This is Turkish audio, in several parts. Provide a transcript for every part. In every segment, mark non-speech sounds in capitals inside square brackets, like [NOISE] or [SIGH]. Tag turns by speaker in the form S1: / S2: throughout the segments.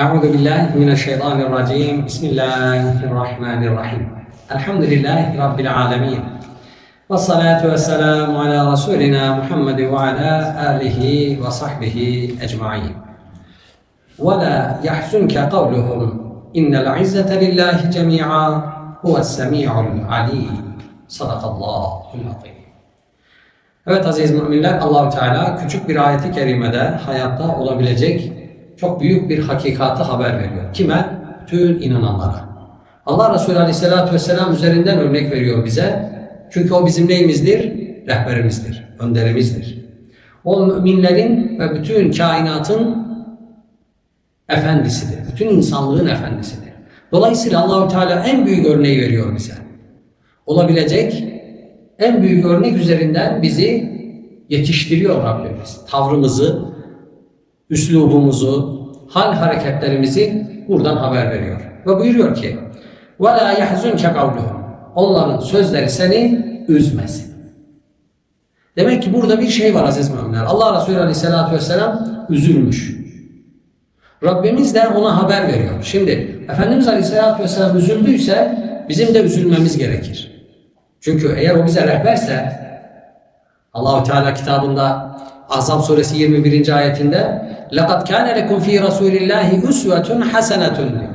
S1: أعوذ بالله من الشيطان الرجيم بسم الله الرحمن الرحيم الحمد لله رب العالمين والصلاة والسلام على رسولنا محمد وعلى آله وصحبه أجمعين ولا يحزنك قولهم إن العزة لله جميعا هو السميع العليم صدق الله العظيم Evet aziz müminler Allahu Teala küçük bir ayeti kerimede hayatta olabilecek çok büyük bir hakikatı haber veriyor. Kime? Tüm inananlara. Allah Resulü Aleyhisselatü Vesselam üzerinden örnek veriyor bize. Çünkü o bizim neyimizdir? Rehberimizdir, önderimizdir. O müminlerin ve bütün kainatın efendisidir. Bütün insanlığın efendisidir. Dolayısıyla Allahu Teala en büyük örneği veriyor bize. Olabilecek en büyük örnek üzerinden bizi yetiştiriyor Rabbimiz. Tavrımızı, üslubumuzu, hal hareketlerimizi buradan haber veriyor. Ve buyuruyor ki وَلَا يَحْزُنْكَ قَوْلُهُمْ Onların sözleri seni üzmesin. Demek ki burada bir şey var aziz müminler. Allah Resulü Aleyhisselatü Vesselam üzülmüş. Rabbimiz de ona haber veriyor. Şimdi Efendimiz Aleyhisselatü Vesselam üzüldüyse bizim de üzülmemiz gerekir. Çünkü eğer o bize rehberse Allahu Teala kitabında Ahzab suresi 21. ayetinde لَقَدْ كَانَ لَكُمْ ف۪ي رَسُولِ اللّٰهِ اُسْوَةٌ حَسَنَةٌ diyor.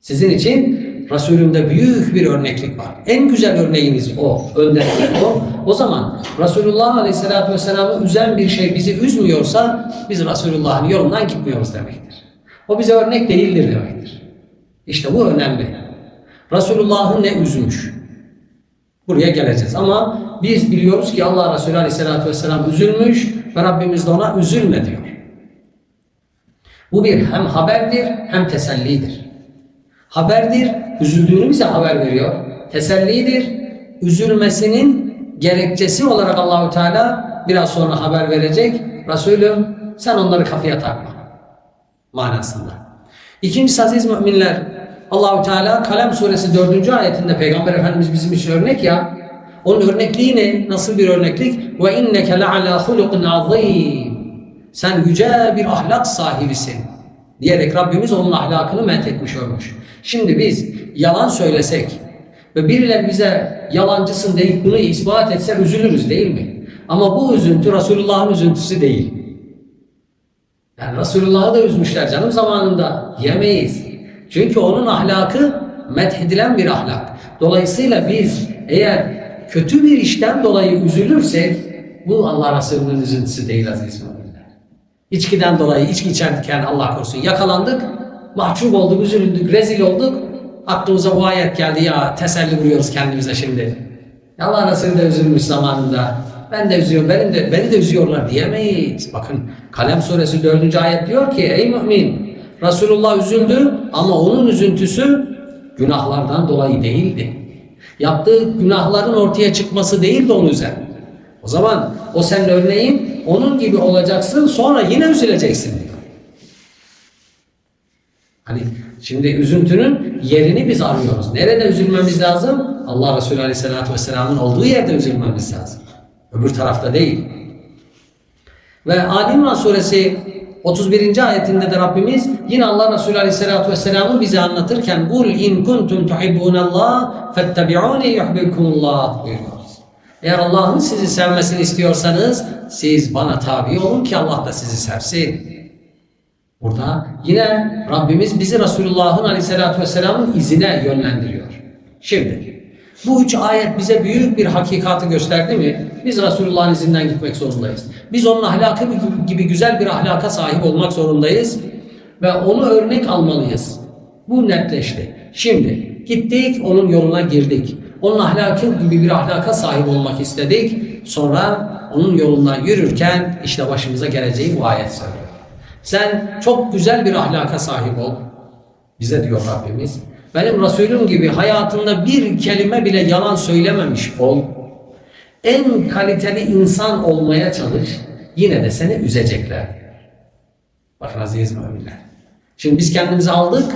S1: Sizin için Resulümde büyük bir örneklik var. En güzel örneğiniz o, önderlik o. O zaman Resulullah Aleyhisselatü Vesselam'ı üzen bir şey bizi üzmüyorsa biz Resulullah'ın yolundan gitmiyoruz demektir. O bize örnek değildir demektir. İşte bu önemli. Resulullah'ı ne üzmüş? Buraya geleceğiz ama biz biliyoruz ki Allah Resulü Aleyhisselatü Vesselam üzülmüş ve Rabbimiz de ona üzülme diyor. Bu bir hem haberdir hem tesellidir. Haberdir, üzüldüğünü bize haber veriyor. Tesellidir, üzülmesinin gerekçesi olarak Allahu Teala biraz sonra haber verecek. Resulüm sen onları kafaya takma manasında. İkincisi aziz müminler Allahu Teala Kalem suresi 4. ayetinde Peygamber Efendimiz bizim için örnek ya. Onun örnekliği ne? Nasıl bir örneklik? Ve inneke le'ala hulukun azim. Sen yüce bir ahlak sahibisin. Diyerek Rabbimiz onun ahlakını methetmiş olmuş. Şimdi biz yalan söylesek ve birileri bize yalancısın deyip bunu ispat etse üzülürüz değil mi? Ama bu üzüntü Resulullah'ın üzüntüsü değil. Yani Resulullah'ı da üzmüşler canım zamanında. Yemeyiz. Çünkü onun ahlakı methedilen bir ahlak. Dolayısıyla biz eğer kötü bir işten dolayı üzülürsek bu Allah Resulü'nün üzüntüsü değil aziz müminler. İçkiden dolayı içki içerken Allah korusun yakalandık, mahcup olduk, üzüldük, rezil olduk. Aklımıza bu ayet geldi ya teselli vuruyoruz kendimize şimdi. Allah Resulü de üzülmüş zamanında. Ben de üzüyorum, benim de, beni de üzüyorlar diyemeyiz. Bakın Kalem suresi 4. ayet diyor ki ey mümin Resulullah üzüldü ama onun üzüntüsü günahlardan dolayı değildi. Yaptığı günahların ortaya çıkması değildi onun üzerine. O zaman o senin örneğin onun gibi olacaksın sonra yine üzüleceksin diyor. Hani şimdi üzüntünün yerini biz arıyoruz. Nerede üzülmemiz lazım? Allah Resulü Aleyhisselatü Vesselam'ın olduğu yerde üzülmemiz lazım. Öbür tarafta değil. Ve Ali İmran suresi 31. ayetinde de Rabbimiz yine Allah Resulü Aleyhisselatü Vesselam'ı bize anlatırken Kul in kuntum tuhibbunallah fettebi'uni yuhbibkumullah buyuruyor. Eğer Allah'ın sizi sevmesini istiyorsanız siz bana tabi olun ki Allah da sizi sevsin. Burada yine Rabbimiz bizi Resulullah'ın Aleyhisselatü Vesselam'ın izine yönlendiriyor. Şimdi bu üç ayet bize büyük bir hakikati gösterdi mi? Biz Resulullah'ın izinden gitmek zorundayız. Biz onun ahlakı gibi güzel bir ahlaka sahip olmak zorundayız. Ve onu örnek almalıyız. Bu netleşti. Şimdi gittik, onun yoluna girdik. Onun ahlakı gibi bir ahlaka sahip olmak istedik. Sonra onun yolundan yürürken işte başımıza geleceği bu ayet söylüyor. Sen çok güzel bir ahlaka sahip ol. Bize diyor Rabbimiz. Benim Resulüm gibi hayatında bir kelime bile yalan söylememiş ol. En kaliteli insan olmaya çalış. Yine de seni üzecekler. Bakın aziz müminler. Şimdi biz kendimizi aldık.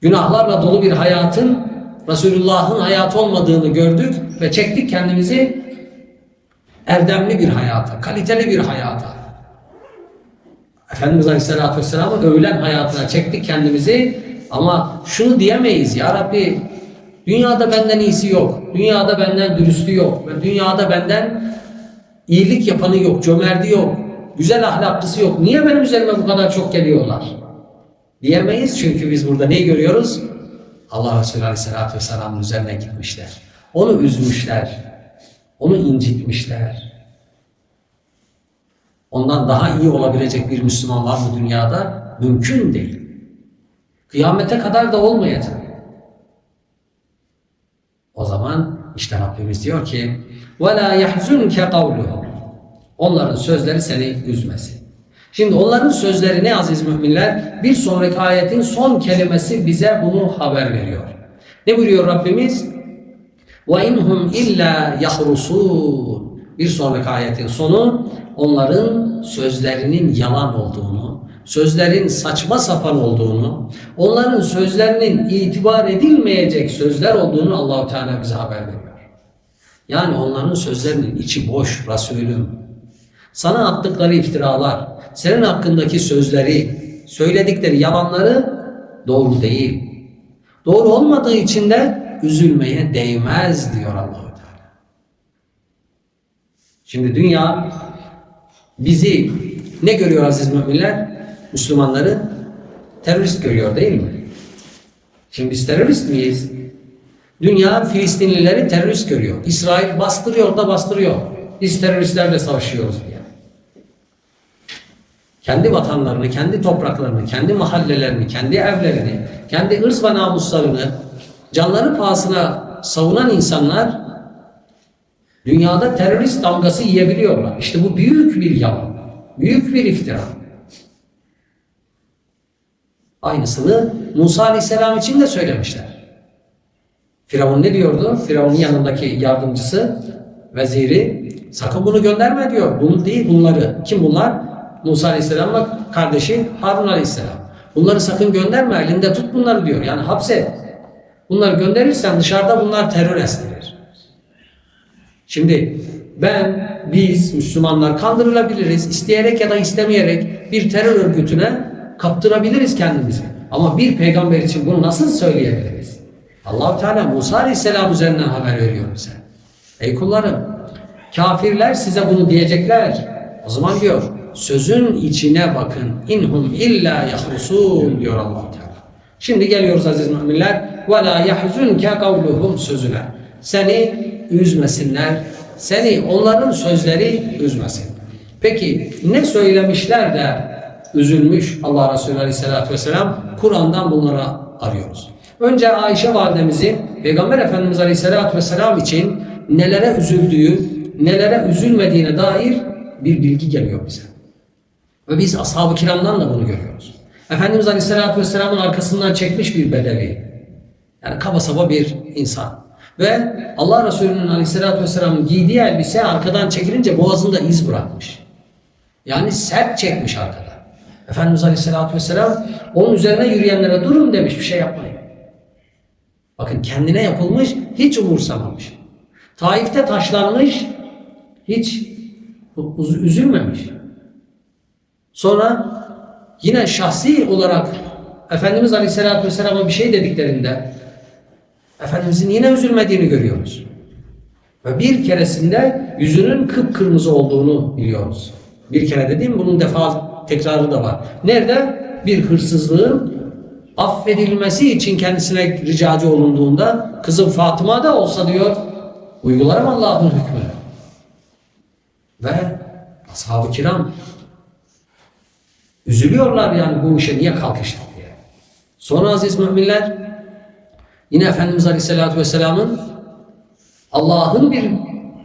S1: Günahlarla dolu bir hayatın Resulullah'ın hayatı olmadığını gördük ve çektik kendimizi erdemli bir hayata, kaliteli bir hayata. Efendimiz Aleyhisselatü Vesselam'ın öğlen hayatına çektik kendimizi ama şunu diyemeyiz ya Rabbi dünyada benden iyisi yok, dünyada benden dürüstü yok, ve dünyada benden iyilik yapanı yok, cömerti yok, güzel ahlaklısı yok. Niye benim üzerime bu kadar çok geliyorlar? Diyemeyiz çünkü biz burada neyi görüyoruz? Allah Resulü Aleyhisselatü Vesselam'ın üzerine gitmişler. Onu üzmüşler. Onu incitmişler. Ondan daha iyi olabilecek bir Müslüman var mı dünyada? Mümkün değil. Kıyamete kadar da olmayacak. O zaman işte Rabbimiz diyor ki وَلَا يَحْزُنْكَ قَوْلُهُمْ Onların sözleri seni üzmesin. Şimdi onların sözleri ne aziz müminler? Bir sonraki ayetin son kelimesi bize bunu haber veriyor. Ne buyuruyor Rabbimiz? وَاِنْهُمْ اِلَّا يَخْرُسُونَ Bir sonraki ayetin sonu onların sözlerinin yalan olduğunu, sözlerin saçma sapan olduğunu, onların sözlerinin itibar edilmeyecek sözler olduğunu Allahu Teala bize haber veriyor. Yani onların sözlerinin içi boş Resulüm. Sana attıkları iftiralar, senin hakkındaki sözleri, söyledikleri yalanları doğru değil. Doğru olmadığı için de üzülmeye değmez diyor Allahu Teala. Şimdi dünya bizi ne görüyor aziz müminler? Müslümanları terörist görüyor değil mi? Şimdi biz terörist miyiz? Dünya Filistinlileri terörist görüyor. İsrail bastırıyor da bastırıyor. Biz teröristlerle savaşıyoruz diye. Kendi vatanlarını, kendi topraklarını, kendi mahallelerini, kendi evlerini, kendi ırz ve namuslarını canları pahasına savunan insanlar dünyada terörist damgası yiyebiliyorlar. İşte bu büyük bir yalan. Büyük bir iftira. Aynısını Musa Aleyhisselam için de söylemişler. Firavun ne diyordu? Firavun'un yanındaki yardımcısı, veziri, sakın bunu gönderme diyor. Bunu değil bunları. Kim bunlar? Musa Aleyhisselam'la kardeşi Harun Aleyhisselam. Bunları sakın gönderme, elinde tut bunları diyor. Yani hapset. Bunları gönderirsen dışarıda bunlar terör estirir. Şimdi ben, biz Müslümanlar kandırılabiliriz. isteyerek ya da istemeyerek bir terör örgütüne kaptırabiliriz kendimizi. Ama bir peygamber için bunu nasıl söyleyebiliriz? allah Teala Musa Aleyhisselam üzerinden haber veriyor bize. Ey kullarım, kafirler size bunu diyecekler. O zaman diyor, sözün içine bakın. İnhum illa yahrusun diyor allah Teala. Şimdi geliyoruz aziz müminler. Ve la yahzunke kavluhum sözüne. Seni üzmesinler. Seni onların sözleri üzmesin. Peki ne söylemişler de üzülmüş Allah Resulü Aleyhisselatü Vesselam? Kur'an'dan bunları arıyoruz. Önce Ayşe validemizi Peygamber Efendimiz Aleyhisselatü Vesselam için nelere üzüldüğü, nelere üzülmediğine dair bir bilgi geliyor bize. Ve biz ashab-ı kiramdan da bunu görüyoruz. Efendimiz Aleyhisselatü Vesselam'ın arkasından çekmiş bir bedevi. Yani kaba saba bir insan. Ve Allah Resulü'nün Aleyhisselatü Vesselam'ın giydiği elbise arkadan çekilince boğazında iz bırakmış. Yani sert çekmiş arkada. Efendimiz Aleyhisselatü Vesselam onun üzerine yürüyenlere durun demiş bir şey yapmayın. Bakın kendine yapılmış hiç umursamamış. Taif'te taşlanmış hiç üzülmemiş. Sonra yine şahsi olarak Efendimiz Aleyhisselatü Vesselam'a bir şey dediklerinde Efendimizin yine üzülmediğini görüyoruz. Ve bir keresinde yüzünün kıpkırmızı olduğunu biliyoruz. Bir kere dediğim bunun defa tekrarı da var. Nerede? Bir hırsızlığın affedilmesi için kendisine ricacı olunduğunda kızım Fatıma da olsa diyor uygularım Allah'ın hükmünü. Ve ashab-ı kiram üzülüyorlar yani bu işe niye kalkıştık diye. Sonra aziz müminler yine Efendimiz Aleyhisselatü Vesselam'ın Allah'ın bir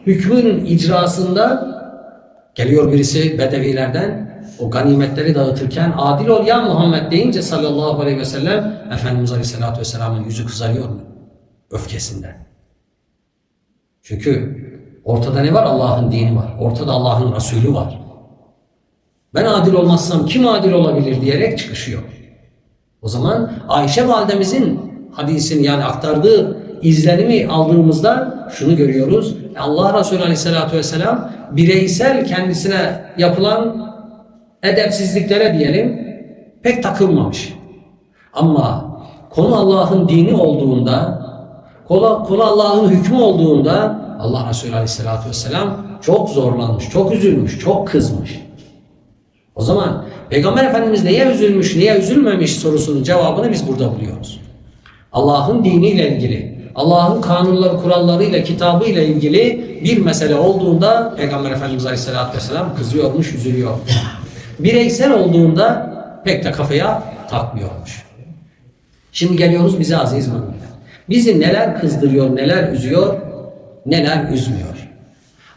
S1: hükmünün icrasında geliyor birisi bedevilerden o ganimetleri dağıtırken adil ol ya Muhammed deyince sallallahu aleyhi ve sellem Efendimiz Aleyhisselatü Vesselam'ın yüzü kızarıyor mu? Öfkesinden. Çünkü ortada ne var? Allah'ın dini var. Ortada Allah'ın Resulü var. Ben adil olmazsam kim adil olabilir diyerek çıkışıyor. O zaman Ayşe validemizin hadisini yani aktardığı izlenimi aldığımızda şunu görüyoruz. Allah Resulü Aleyhisselatü Vesselam bireysel kendisine yapılan edepsizliklere diyelim pek takılmamış. Ama konu Allah'ın dini olduğunda, konu, Allah'ın hükmü olduğunda Allah Resulü Aleyhisselatü Vesselam çok zorlanmış, çok üzülmüş, çok kızmış. O zaman Peygamber Efendimiz neye üzülmüş, niye üzülmemiş sorusunun cevabını biz burada buluyoruz. Allah'ın diniyle ilgili, Allah'ın kanunları, kurallarıyla, kitabıyla ilgili bir mesele olduğunda Peygamber Efendimiz Aleyhisselatü Vesselam kızıyormuş, üzülüyormuş. Bireysel olduğunda pek de kafaya takmıyormuş. Şimdi geliyoruz bize aziz müminler. Bizi neler kızdırıyor, neler üzüyor, neler üzmüyor.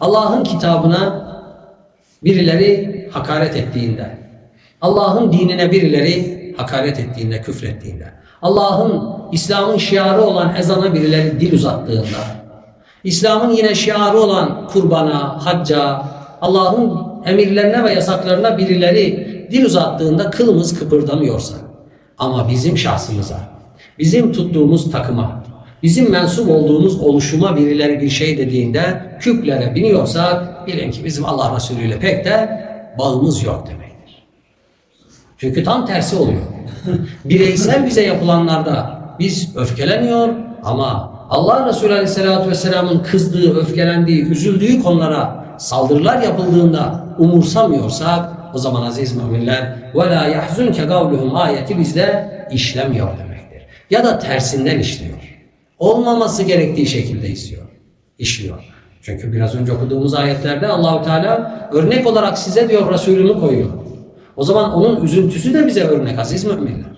S1: Allah'ın kitabına birileri hakaret ettiğinde, Allah'ın dinine birileri hakaret ettiğinde, küfrettiğinde, Allah'ın, İslam'ın şiarı olan ezana birileri dil uzattığında, İslam'ın yine şiarı olan kurbana, hacca, Allah'ın emirlerine ve yasaklarına birileri dil uzattığında kılımız kıpırdamıyorsa, ama bizim şahsımıza, bizim tuttuğumuz takıma, bizim mensup olduğumuz oluşuma birileri bir şey dediğinde küplere biniyorsak bilin ki bizim Allah Resulü ile pek de bağımız yok demektir. Çünkü tam tersi oluyor. [LAUGHS] Bireysel bize yapılanlarda biz öfkeleniyor ama Allah Resulü Aleyhisselatü Vesselam'ın kızdığı, öfkelendiği, üzüldüğü konulara saldırılar yapıldığında umursamıyorsak o zaman aziz müminler وَلَا يَحْزُنْكَ قَوْلُهُمْ ayeti bizde işlemiyor demektir. Ya da tersinden işliyor. Olmaması gerektiği şekilde işliyor. işliyor. Çünkü biraz önce okuduğumuz ayetlerde Allahu Teala örnek olarak size diyor Resulünü koyuyor. O zaman onun üzüntüsü de bize örnek aziz müminler.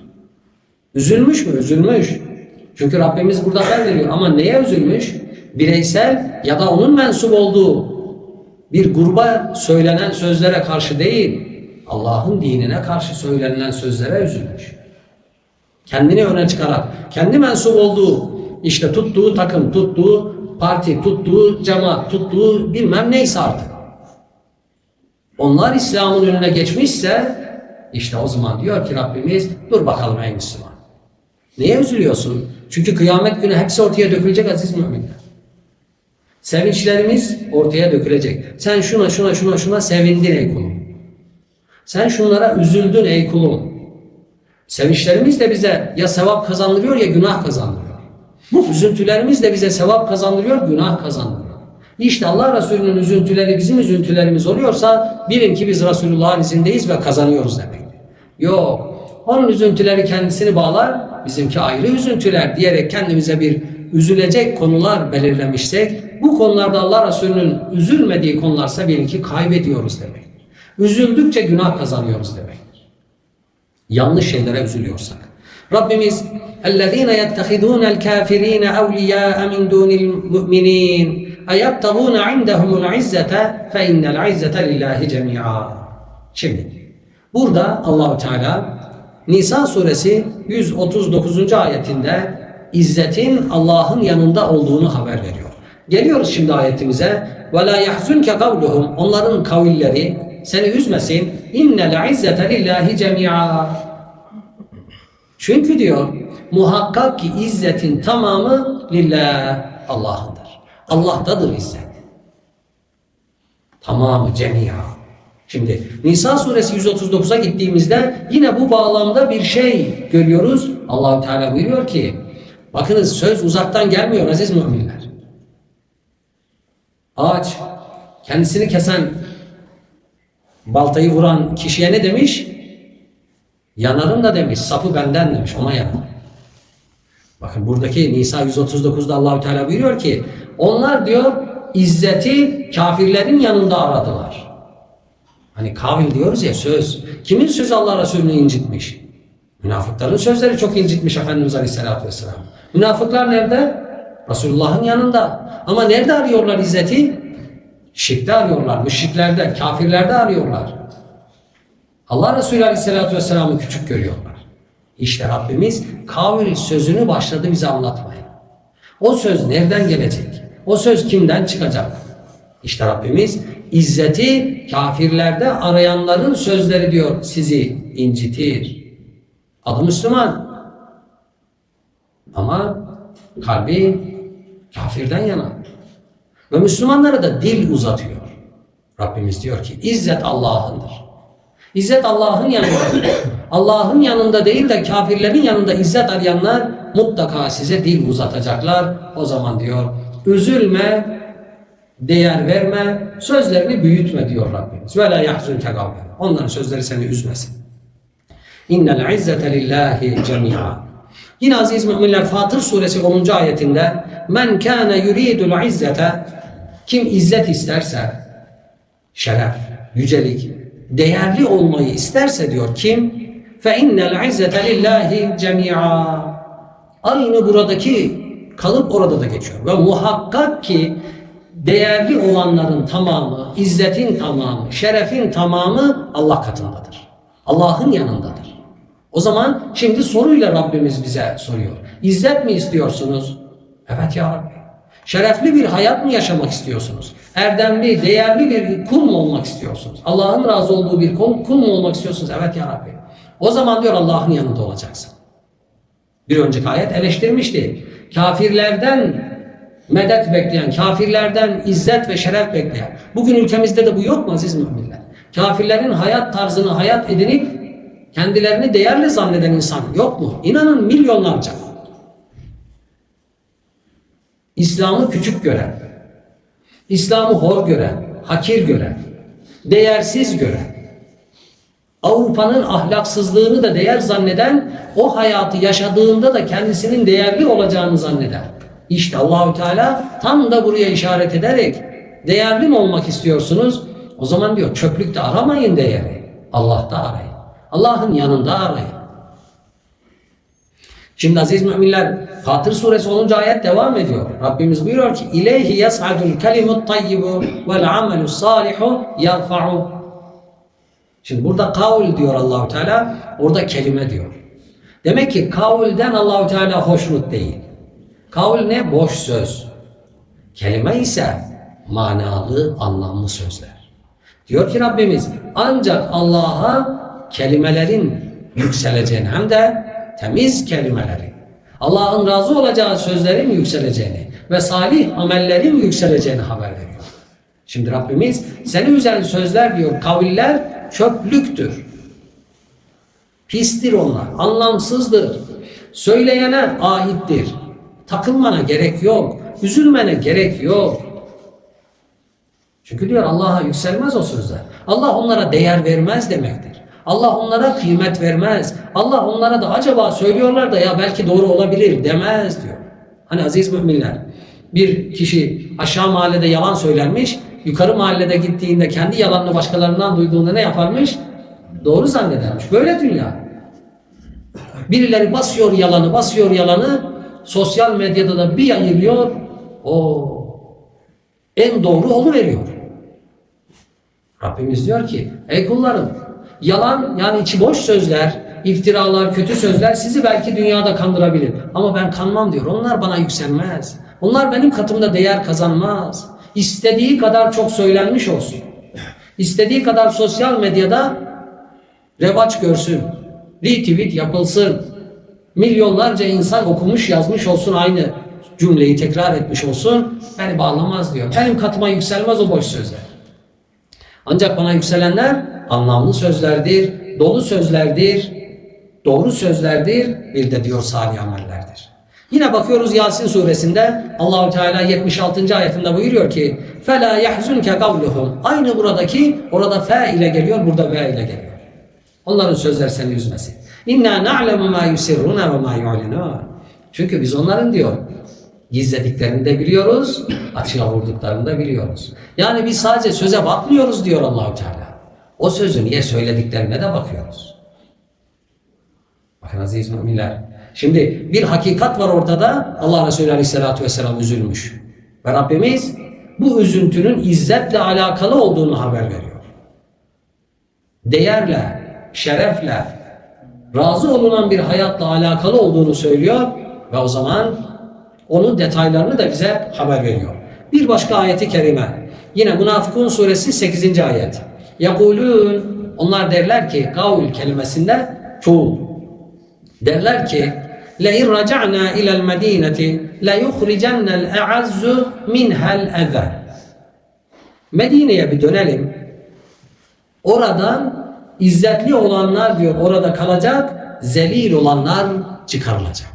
S1: Üzülmüş mü? Üzülmüş. Çünkü Rabbimiz burada haber veriyor. Ama neye üzülmüş? Bireysel ya da onun mensup olduğu bir gruba söylenen sözlere karşı değil, Allah'ın dinine karşı söylenilen sözlere üzülmüş. Kendini öne çıkarak, kendi mensup olduğu, işte tuttuğu takım, tuttuğu parti, tuttuğu cemaat, tuttuğu bilmem neyse artık. Onlar İslam'ın önüne geçmişse, işte o zaman diyor ki Rabbimiz, dur bakalım ey Müslüman. Neye üzülüyorsun? Çünkü kıyamet günü hepsi ortaya dökülecek aziz müminler. Sevinçlerimiz ortaya dökülecek. Sen şuna şuna şuna şuna sevindin ey kulum. Sen şunlara üzüldün ey kulum. Sevinçlerimiz de bize ya sevap kazandırıyor ya günah kazandırıyor. Bu üzüntülerimiz de bize sevap kazandırıyor, günah kazandırıyor. İşte Allah Resulü'nün üzüntüleri bizim üzüntülerimiz oluyorsa bilin ki biz Resulullah'ın izindeyiz ve kazanıyoruz demek. Yok. Onun üzüntüleri kendisini bağlar, bizimki ayrı üzüntüler diyerek kendimize bir üzülecek konular belirlemişsek bu konularda Allah Resulü'nün üzülmediği konularsa bilin ki kaybediyoruz demek. Üzüldükçe günah kazanıyoruz demektir. Yanlış şeylere üzülüyorsak. Rabbimiz اَلَّذ۪ينَ يَتَّخِذُونَ الْكَافِر۪ينَ اَوْلِيَاءَ مِنْ دُونِ الْمُؤْمِنِينَ اَيَبْتَغُونَ عِنْدَهُمُ الْعِزَّةَ فَاِنَّ الْعِزَّةَ لِلّٰهِ جَمِيعًا Şimdi burada Allahu Teala Nisa suresi 139. ayetinde izzetin Allah'ın yanında olduğunu haber veriyor. Geliyoruz şimdi ayetimize. Ve la yahzunke kavluhum onların kavilleri seni üzmesin. İnnel izzete lillahi cemia. Çünkü diyor muhakkak ki izzetin tamamı lillah Allah'ındır. Allah'tadır izzet. Tamamı cemia. Şimdi Nisa suresi 139'a gittiğimizde yine bu bağlamda bir şey görüyoruz. Allahu Teala buyuruyor ki bakınız söz uzaktan gelmiyor aziz müminler. Ağaç kendisini kesen baltayı vuran kişiye ne demiş? Yanarım da demiş. Sapı benden demiş. Ona yanar. Bakın buradaki Nisa 139'da Allahu Teala buyuruyor ki onlar diyor izzeti kafirlerin yanında aradılar. Hani kavil diyoruz ya söz. Kimin sözü Allah Resulü'nü incitmiş? Münafıkların sözleri çok incitmiş Efendimiz Aleyhisselatü Vesselam. Münafıklar nerede? Resulullah'ın yanında. Ama nerede arıyorlar izzeti? Şirkte arıyorlar, müşriklerde, kafirlerde arıyorlar. Allah Resulü Aleyhisselatü Vesselam'ı küçük görüyorlar. İşte Rabbimiz kavil sözünü başladı bize anlatmaya. O söz nereden gelecek? O söz kimden çıkacak? İşte Rabbimiz izzeti kafirlerde arayanların sözleri diyor sizi incitir. Adı Müslüman. Ama kalbi kafirden yana. Ve Müslümanlara da dil uzatıyor. Rabbimiz diyor ki izzet Allah'ındır. İzzet Allah'ın yanında. Allah'ın yanında değil de kafirlerin yanında izzet arayanlar mutlaka size dil uzatacaklar. O zaman diyor üzülme, değer verme, sözlerini büyütme diyor Rabbimiz. Ve la yahzunke. Onların sözleri seni üzmesin. İnnel izzete lillahi cemi'a. Yine aziz müminler Fatır suresi 10. ayetinde men kana yuridul izzete kim izzet isterse şeref, yücelik, değerli olmayı isterse diyor kim? Fe innel izzete lillahi cemi'a. Aynı buradaki kalıp orada da geçiyor. Ve muhakkak ki değerli olanların tamamı, izzetin tamamı, şerefin tamamı Allah katındadır. Allah'ın yanındadır. O zaman şimdi soruyla Rabbimiz bize soruyor. İzzet mi istiyorsunuz? Evet ya Rabbi. Şerefli bir hayat mı yaşamak istiyorsunuz? Erdemli, değerli bir kul mu olmak istiyorsunuz? Allah'ın razı olduğu bir kul, kul mu olmak istiyorsunuz? Evet ya Rabbi. O zaman diyor Allah'ın yanında olacaksın. Bir önceki ayet eleştirmişti. Kafirlerden medet bekleyen, kafirlerden izzet ve şeref bekleyen. Bugün ülkemizde de bu yok mu aziz müminler? Kafirlerin hayat tarzını hayat edinip kendilerini değerli zanneden insan yok mu? İnanın milyonlarca. İslam'ı küçük gören, İslam'ı hor gören, hakir gören, değersiz gören, Avrupa'nın ahlaksızlığını da değer zanneden, o hayatı yaşadığında da kendisinin değerli olacağını zanneder. İşte Allahü Teala tam da buraya işaret ederek değerli mi olmak istiyorsunuz? O zaman diyor çöplükte aramayın değeri. Allah'ta arayın. Allah'ın yanında arayın. Şimdi aziz müminler Fatır suresi 10. ayet devam ediyor. Rabbimiz buyuruyor ki İleyhi yas'adul kelimut tayyibu vel amelus salihu yarfa'u Şimdi burada kavl diyor Allahu Teala, orada kelime diyor. Demek ki kavulden Allahu Teala hoşnut değil. Kavl ne? Boş söz. Kelime ise manalı, anlamlı sözler. Diyor ki Rabbimiz ancak Allah'a kelimelerin yükseleceğini hem de temiz kelimelerin Allah'ın razı olacağı sözlerin yükseleceğini ve salih amellerin yükseleceğini haber veriyor. Şimdi Rabbimiz seni üzen sözler diyor, kaviller çöplüktür. Pistir onlar, anlamsızdır. Söyleyene aittir. Takılmana gerek yok. Üzülmene gerek yok. Çünkü diyor Allah'a yükselmez o sözler. Allah onlara değer vermez demektir. Allah onlara kıymet vermez. Allah onlara da acaba söylüyorlar da ya belki doğru olabilir demez diyor. Hani aziz müminler bir kişi aşağı mahallede yalan söylermiş. Yukarı mahallede gittiğinde kendi yalanını başkalarından duyduğunda ne yaparmış? Doğru zannedermiş. Böyle dünya. Birileri basıyor yalanı, basıyor yalanı. Sosyal medyada da bir yayılıyor. O en doğru olu veriyor. Rabbimiz diyor ki ey kullarım yalan yani içi boş sözler, iftiralar, kötü sözler sizi belki dünyada kandırabilir. Ama ben kanmam diyor. Onlar bana yükselmez. Onlar benim katımda değer kazanmaz. İstediği kadar çok söylenmiş olsun. İstediği kadar sosyal medyada revaç görsün. Retweet yapılsın. Milyonlarca insan okumuş yazmış olsun aynı cümleyi tekrar etmiş olsun. Beni bağlamaz diyor. Benim katıma yükselmez o boş sözler. Ancak bana yükselenler anlamlı sözlerdir, dolu sözlerdir, doğru sözlerdir, bir de diyor salih amellerdir. Yine bakıyoruz Yasin suresinde Allahu Teala 76. ayetinde buyuruyor ki فَلَا يَحْزُنْكَ قَوْلُهُمْ Aynı buradaki, orada fe ile geliyor, burada ve ile geliyor. Onların sözler seni üzmesin. İnna na'lemu ma yusirruna ve ma yu'linun. Çünkü biz onların diyor gizlediklerini de biliyoruz, açığa vurduklarını da biliyoruz. Yani biz sadece söze bakmıyoruz diyor Allahu Teala. O sözü niye söylediklerine de bakıyoruz. Bakın aziz müminler. Şimdi bir hakikat var ortada. Allah Resulü Aleyhisselatü Vesselam üzülmüş. Ve Rabbimiz bu üzüntünün izzetle alakalı olduğunu haber veriyor. Değerle, şerefle, razı olunan bir hayatla alakalı olduğunu söylüyor ve o zaman onun detaylarını da bize haber veriyor. Bir başka ayeti kerime. Yine Münafıkun suresi 8. ayet. Yakulun onlar derler ki kavl kelimesinde çoğul. Derler ki لَاِنْ رَجَعْنَا اِلَى الْمَد۪ينَةِ لَيُخْرِجَنَّ الْاَعَزُّ مِنْهَا الْاَذَى Medine'ye bir dönelim. Oradan İzzetli olanlar diyor orada kalacak, zelil olanlar çıkarılacak.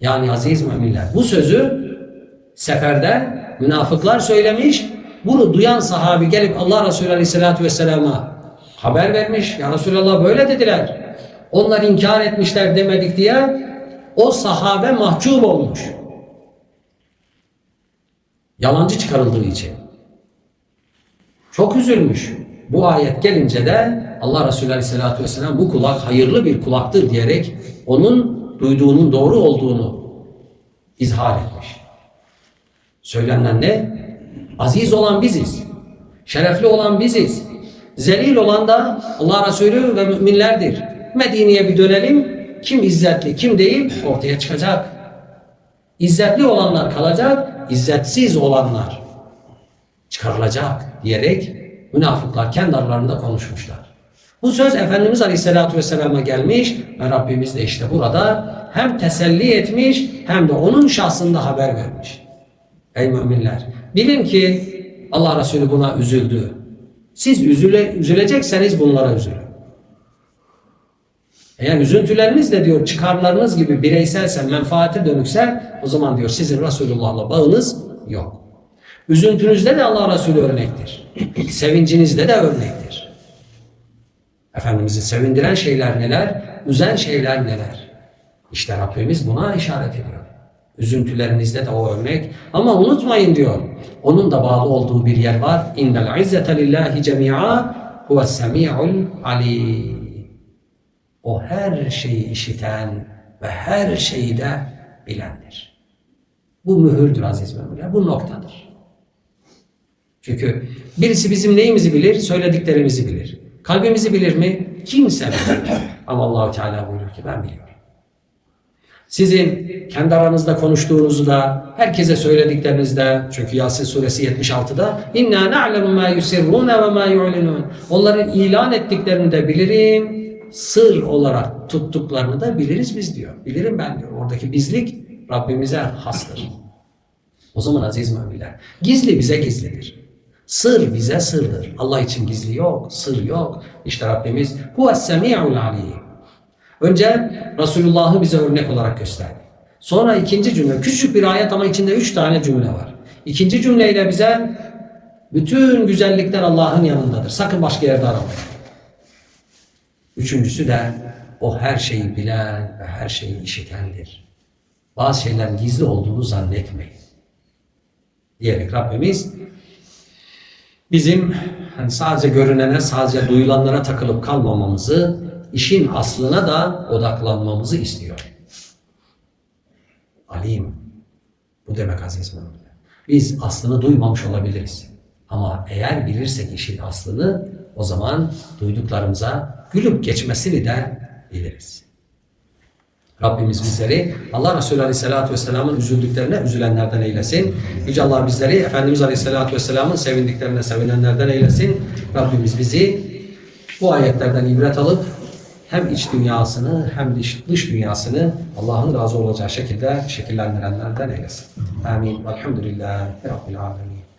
S1: Yani aziz müminler bu sözü seferde münafıklar söylemiş. bunu duyan sahabi gelip Allah Resulü Aleyhisselatü Vesselam'a haber vermiş. Ya Resulallah böyle dediler. Onlar inkar etmişler demedik diye o sahabe mahcup olmuş. Yalancı çıkarıldığı için. Çok üzülmüş. Bu ayet gelince de Allah Resulü Aleyhisselatü Vesselam bu kulak hayırlı bir kulaktır diyerek onun duyduğunun doğru olduğunu izhar etmiş. Söylenen ne? Aziz olan biziz. Şerefli olan biziz. Zelil olan da Allah Resulü ve müminlerdir. Medine'ye bir dönelim. Kim izzetli, kim değil ortaya çıkacak. İzzetli olanlar kalacak, izzetsiz olanlar çıkarılacak diyerek münafıklar kendi aralarında konuşmuşlar. Bu söz Efendimiz Aleyhisselatü Vesselam'a gelmiş ve Rabbimiz de işte burada hem teselli etmiş hem de onun şahsında haber vermiş. Ey müminler bilin ki Allah Resulü buna üzüldü. Siz üzüle, üzülecekseniz bunlara üzülün. Eğer üzüntüleriniz de diyor çıkarlarınız gibi bireyselse, menfaate dönükse o zaman diyor sizin Resulullah'la bağınız yok. Üzüntünüzde de Allah Resulü örnektir. Sevincinizde de örnektir. Efendimiz'i sevindiren şeyler neler? Üzen şeyler neler? İşte Rabbimiz buna işaret ediyor. Üzüntülerinizde de o örnek. Ama unutmayın diyor. Onun da bağlı olduğu bir yer var. İnnel izzete lillahi cemi'a huves semi'ul alim. O her şeyi işiten ve her şeyi de bilendir. Bu mühürdür aziz müminler. Bu noktadır. Çünkü birisi bizim neyimizi bilir? Söylediklerimizi bilir. Kalbimizi bilir mi? Kimse bilir. Ama Allahu Teala buyuruyor ki ben biliyorum. Sizin kendi aranızda konuştuğunuzu da herkese söylediklerinizde çünkü Yasin suresi 76'da inna na'lemu ma yusirrun ve ma yu'linun. Onların ilan ettiklerini de bilirim. Sır olarak tuttuklarını da biliriz biz diyor. Bilirim ben diyor. Oradaki bizlik Rabbimize hastır. O zaman aziz müminler gizli bize gizlidir. Sır bize sırdır. Allah için gizli yok, sır yok. İşte Rabbimiz huves semi'ul alim. Önce Resulullah'ı bize örnek olarak gösterdi. Sonra ikinci cümle, küçük bir ayet ama içinde üç tane cümle var. İkinci cümleyle bize bütün güzellikler Allah'ın yanındadır. Sakın başka yerde aramayın. Üçüncüsü de o her şeyi bilen ve her şeyi işitendir. Bazı şeylerin gizli olduğunu zannetmeyin. Diyerek Rabbimiz bizim hani sadece görünene, sadece duyulanlara takılıp kalmamamızı, işin aslına da odaklanmamızı istiyor. Alim. Bu demek aziz müminler. Biz aslını duymamış olabiliriz. Ama eğer bilirsek işin aslını o zaman duyduklarımıza gülüp geçmesini de biliriz. Rabbimiz bizleri Allah Resulü Aleyhisselatü Vesselam'ın üzüldüklerine üzülenlerden eylesin. Yüce Allah bizleri Efendimiz Aleyhisselatü Vesselam'ın sevindiklerine sevinenlerden eylesin. Rabbimiz bizi bu ayetlerden ibret alıp hem iç dünyasını hem dış, dış dünyasını Allah'ın razı olacağı şekilde şekillendirenlerden eylesin. Amin. Velhamdülillahi Rabbil Alemin.